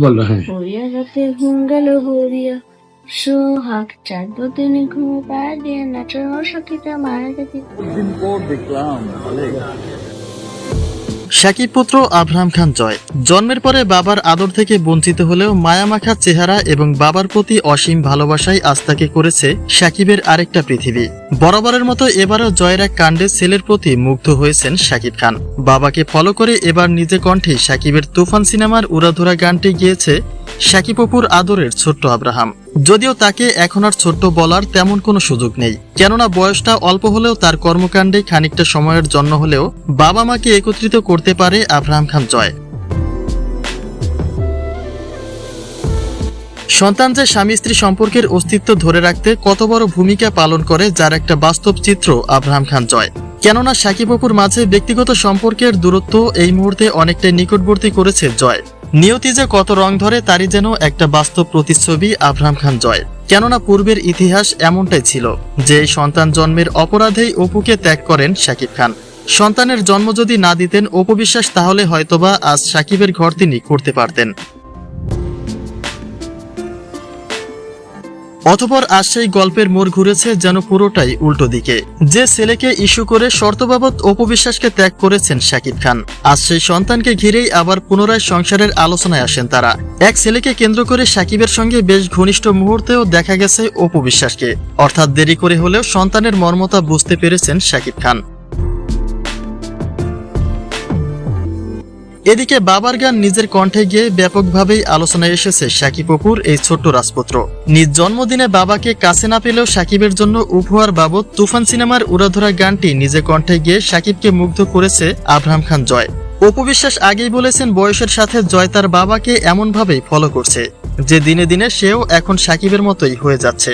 বলো হ্যাঁ। হইয়া রাতে ঘুম গেল হরিয়া সোহাগ চার দিন ঘুম পায় দিয়ে নাচর সখীটা মারা গেছে শাকিব পুত্র আব্রাহাম খান জয়। জন্মের পরে বাবার আদর থেকে বঞ্চিত হলেও মায়ামাখা চেহারা এবং বাবার প্রতি অসীম ভালোবাসাই আস্থাকে করেছে শাকিবের আরেকটা পৃথিবী। বরাবরের মতো এবারও জয়ের এক কাণ্ডে ছেলের প্রতি মুগ্ধ হয়েছেন শাকিব খান। বাবাকে ফলো করে এবার নিজে কণ্ঠে শাকিবের তুফান সিনেমার উড়াধুরা গানটি গিয়েছে শাকিব অপুর আদরের ছোট্ট আব্রাহাম। যদিও তাকে এখন আর ছোট্ট বলার তেমন কোনো সুযোগ নেই। কেননা বয়সটা অল্প হলেও তার কর্মকাণ্ডে খানিকটা সময়ের জন্য হলেও বাবা মাকে একত্রিত করতে পারে আব্রাহাম খান জয়। সন্তান যে স্বামী স্ত্রী সম্পর্কের অস্তিত্ব ধরে রাখতে কত বড় ভূমিকা পালন করে যার একটা বাস্তব চিত্র আব্রাহাম খান জয়। কেননা সাকিব অপুর মাঝে ব্যক্তিগত সম্পর্কের দূরত্ব এই মুহূর্তে অনেকটাই নিকটবর্তী করেছে জয়। নিয়তি যে কত রং ধরে, তারই যেন একটা বাস্তব প্রতিচ্ছবি আব্রাহাম খান জয়। কেননা পূর্বের ইতিহাস এমনটাই ছিল, যে সন্তান জন্মের অপরাধেই অপুকে ত্যাগ করেন শাকিব খান। সন্তানের জন্ম যদি না দিতেন, অপবিশ্বাস তাহলে হয়তোবা আজ সাকিবের ঘর তিনি করতে পারতেন। অতপর আজ সেই গল্পের মোড় ঘুরেছে যেন পুরোটাই উল্টো দিকে। যে ছেলেকে ইস্যু করে শর্তবাবত অপবিশ্বাসকে ত্যাগ করেছেন শাকিব খান। আজ সেই সন্তানকে ঘিরেই আবার পুনরায় সংসারের আলোচনায় আসেন তারা। এক ছেলেকে কেন্দ্র করে শাকিবের সঙ্গে বেশ ঘনিষ্ঠ মুহূর্তেও দেখা গেছে অপবিশ্বাসকে। অর্থাৎ দেরি করে হলেও সন্তানের মর্মতা বুঝতে পেরেছেন শাকিব খান। এদিকে বাবার গান নিজের কণ্ঠে গিয়ে ব্যাপকভাবেই আলোচনায় এসেছে সাকিব অপুর এই ছোট্ট রাজপুত্র। নিজ জন্মদিনে বাবাকে কাছে না পেলেও সাকিবের জন্য উপহার বাবদ তুফান সিনেমার উড়াধরা গানটি নিজে কণ্ঠে গিয়ে সাকিবকে মুগ্ধ করেছে আব্রাহাম খান জয়। অপবিশ্বাস আগেই বলেছেন বয়সের সাথে জয় তার বাবাকে এমনভাবেই ফলো করছে। যে দিনে দিনে সেও এখন সাকিবের মতোই হয়ে যাচ্ছে।